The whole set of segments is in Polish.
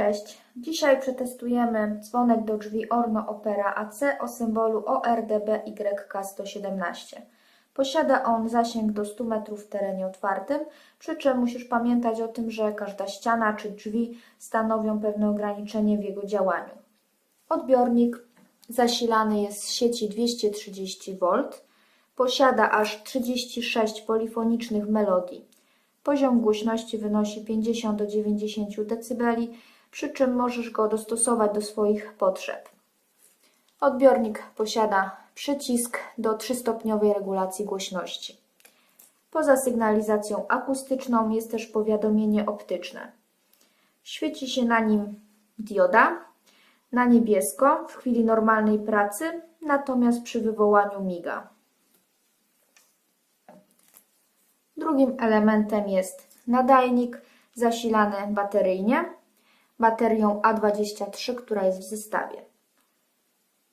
Cześć. Dzisiaj przetestujemy dzwonek do drzwi Orno Opera AC o symbolu ORDBYK117. Posiada on zasięg do 100 metrów w terenie otwartym, przy czym musisz pamiętać o tym, że każda ściana czy drzwi stanowią pewne ograniczenie w jego działaniu. Odbiornik zasilany jest z sieci 230 V, posiada aż 36 polifonicznych melodii. Poziom głośności wynosi 50 do 90 dB, przy czym możesz go dostosować do swoich potrzeb. Odbiornik posiada przycisk do trzystopniowej regulacji głośności. Poza sygnalizacją akustyczną jest też powiadomienie optyczne. Świeci się na nim dioda na niebiesko w chwili normalnej pracy, natomiast przy wywołaniu miga. Drugim elementem jest nadajnik zasilany bateryjnie baterią A23, która jest w zestawie.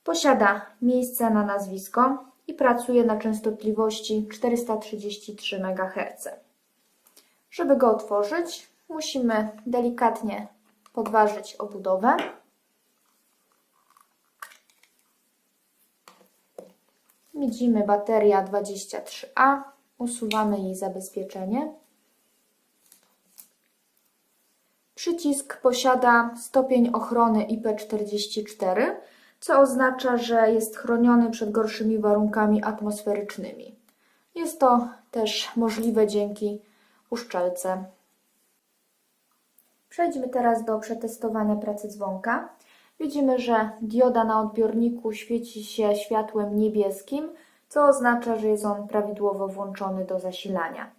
Posiada miejsce na nazwisko i pracuje na częstotliwości 433 MHz. Żeby go otworzyć, musimy delikatnie podważyć obudowę. Widzimy bateria 23A, usuwamy jej zabezpieczenie. Przycisk posiada stopień ochrony IP44, co oznacza, że jest chroniony przed gorszymi warunkami atmosferycznymi. Jest to też możliwe dzięki uszczelce. Przejdźmy teraz do przetestowania pracy dzwonka. Widzimy, że dioda na odbiorniku świeci się światłem niebieskim, co oznacza, że jest on prawidłowo włączony do zasilania.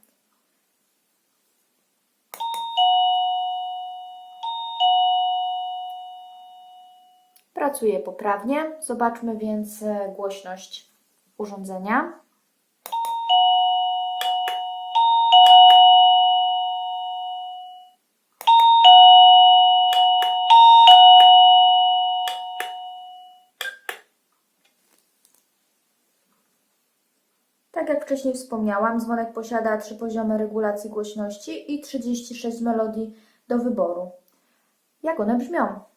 Pracuje poprawnie. Zobaczmy więc e, głośność urządzenia. Tak jak wcześniej wspomniałam, dzwonek posiada trzy poziomy regulacji głośności i 36 melodii do wyboru. Jak one brzmią?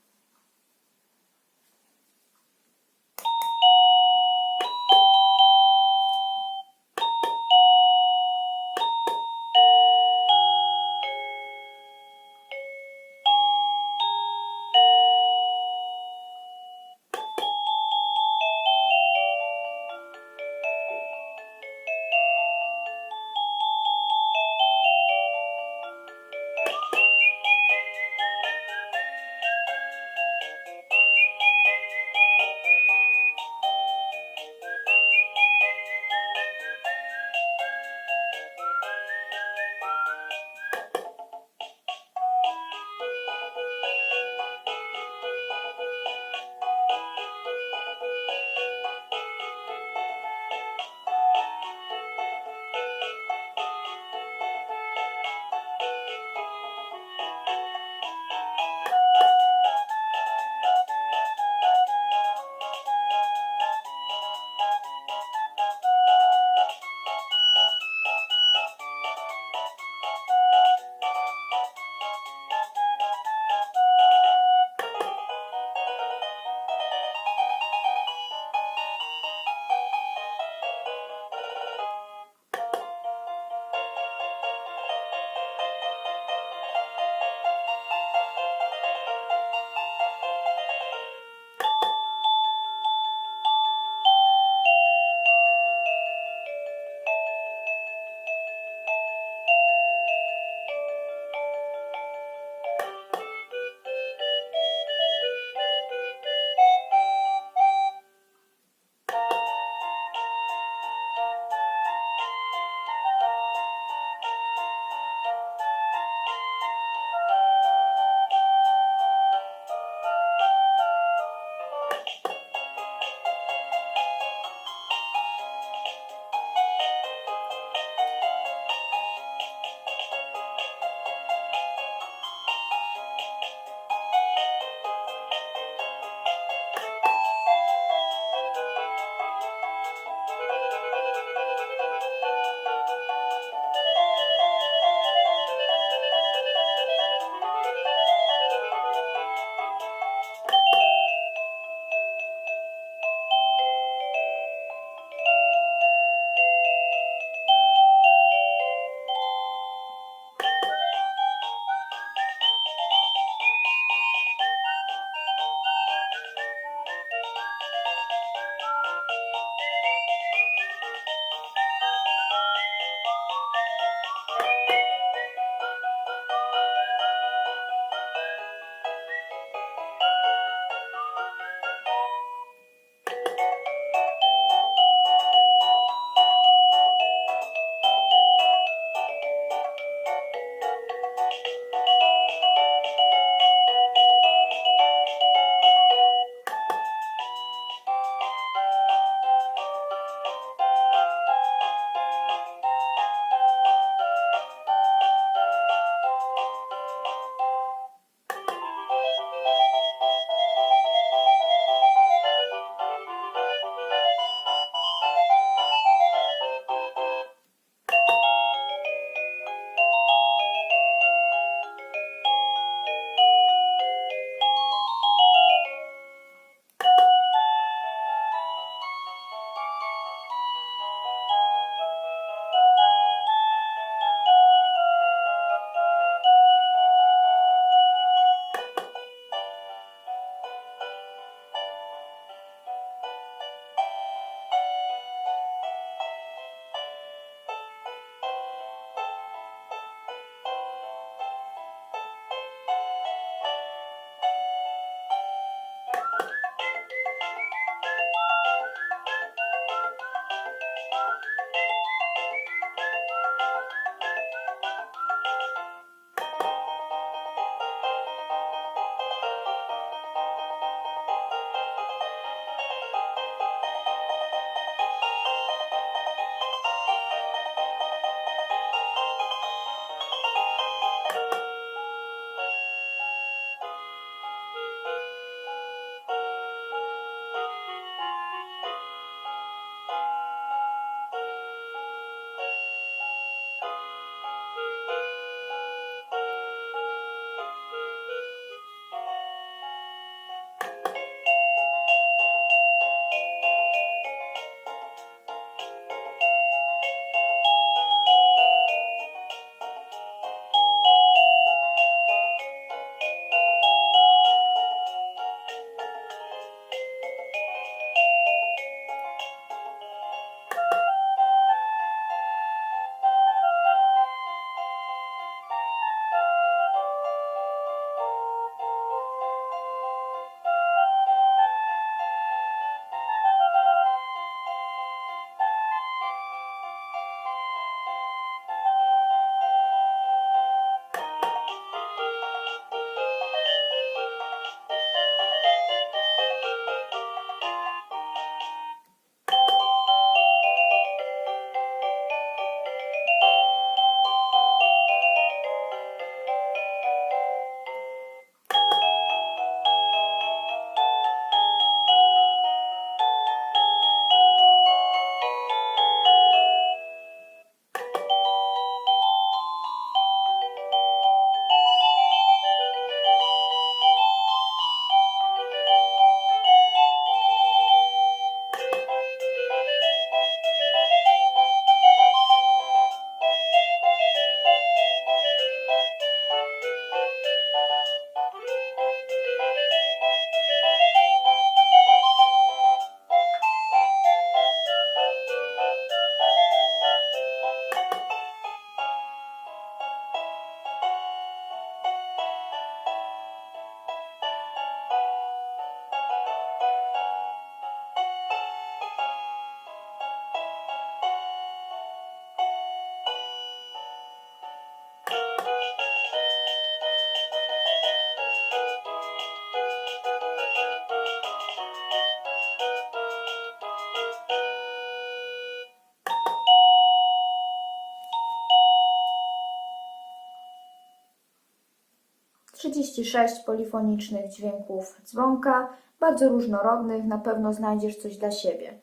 36 polifonicznych dźwięków dzwonka, bardzo różnorodnych, na pewno znajdziesz coś dla siebie.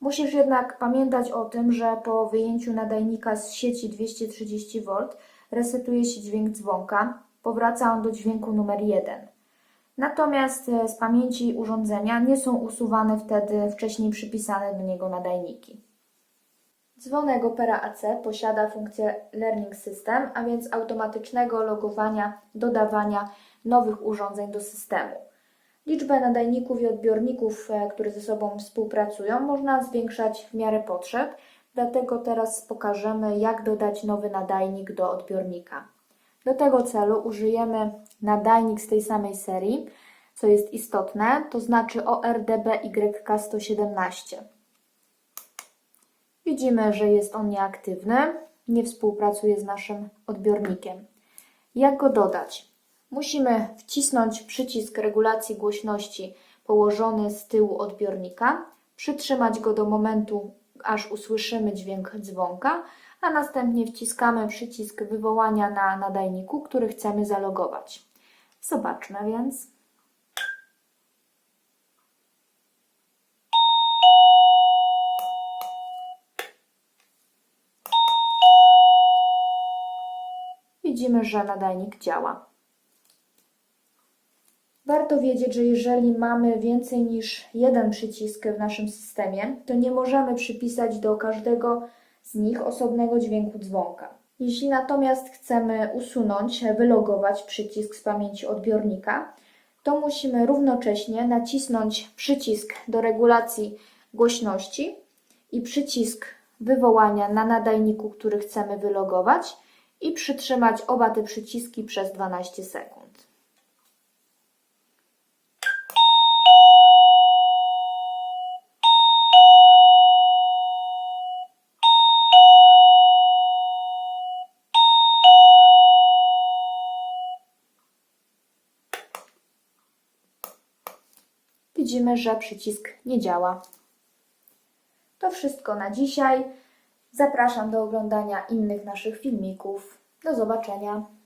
Musisz jednak pamiętać o tym, że po wyjęciu nadajnika z sieci 230V resetuje się dźwięk dzwonka, powraca on do dźwięku numer 1. Natomiast e, z pamięci urządzenia nie są usuwane wtedy wcześniej przypisane do niego nadajniki. Dzwonek Opera AC posiada funkcję Learning System, a więc automatycznego logowania, dodawania nowych urządzeń do systemu. Liczbę nadajników i odbiorników, e, które ze sobą współpracują, można zwiększać w miarę potrzeb, dlatego teraz pokażemy, jak dodać nowy nadajnik do odbiornika. Do tego celu użyjemy nadajnik z tej samej serii, co jest istotne, to znaczy ORDB-YK117. Widzimy, że jest on nieaktywny, nie współpracuje z naszym odbiornikiem. Jak go dodać? Musimy wcisnąć przycisk regulacji głośności położony z tyłu odbiornika, przytrzymać go do momentu, aż usłyszymy dźwięk dzwonka, a następnie wciskamy przycisk wywołania na nadajniku, który chcemy zalogować. Zobaczmy więc. Widzimy, że nadajnik działa. Warto wiedzieć, że jeżeli mamy więcej niż jeden przycisk w naszym systemie, to nie możemy przypisać do każdego z nich osobnego dźwięku dzwonka. Jeśli natomiast chcemy usunąć, wylogować przycisk z pamięci odbiornika, to musimy równocześnie nacisnąć przycisk do regulacji głośności i przycisk wywołania na nadajniku, który chcemy wylogować i przytrzymać oba te przyciski przez 12 sekund. Widzimy, że przycisk nie działa. To wszystko na dzisiaj. Zapraszam do oglądania innych naszych filmików. Do zobaczenia.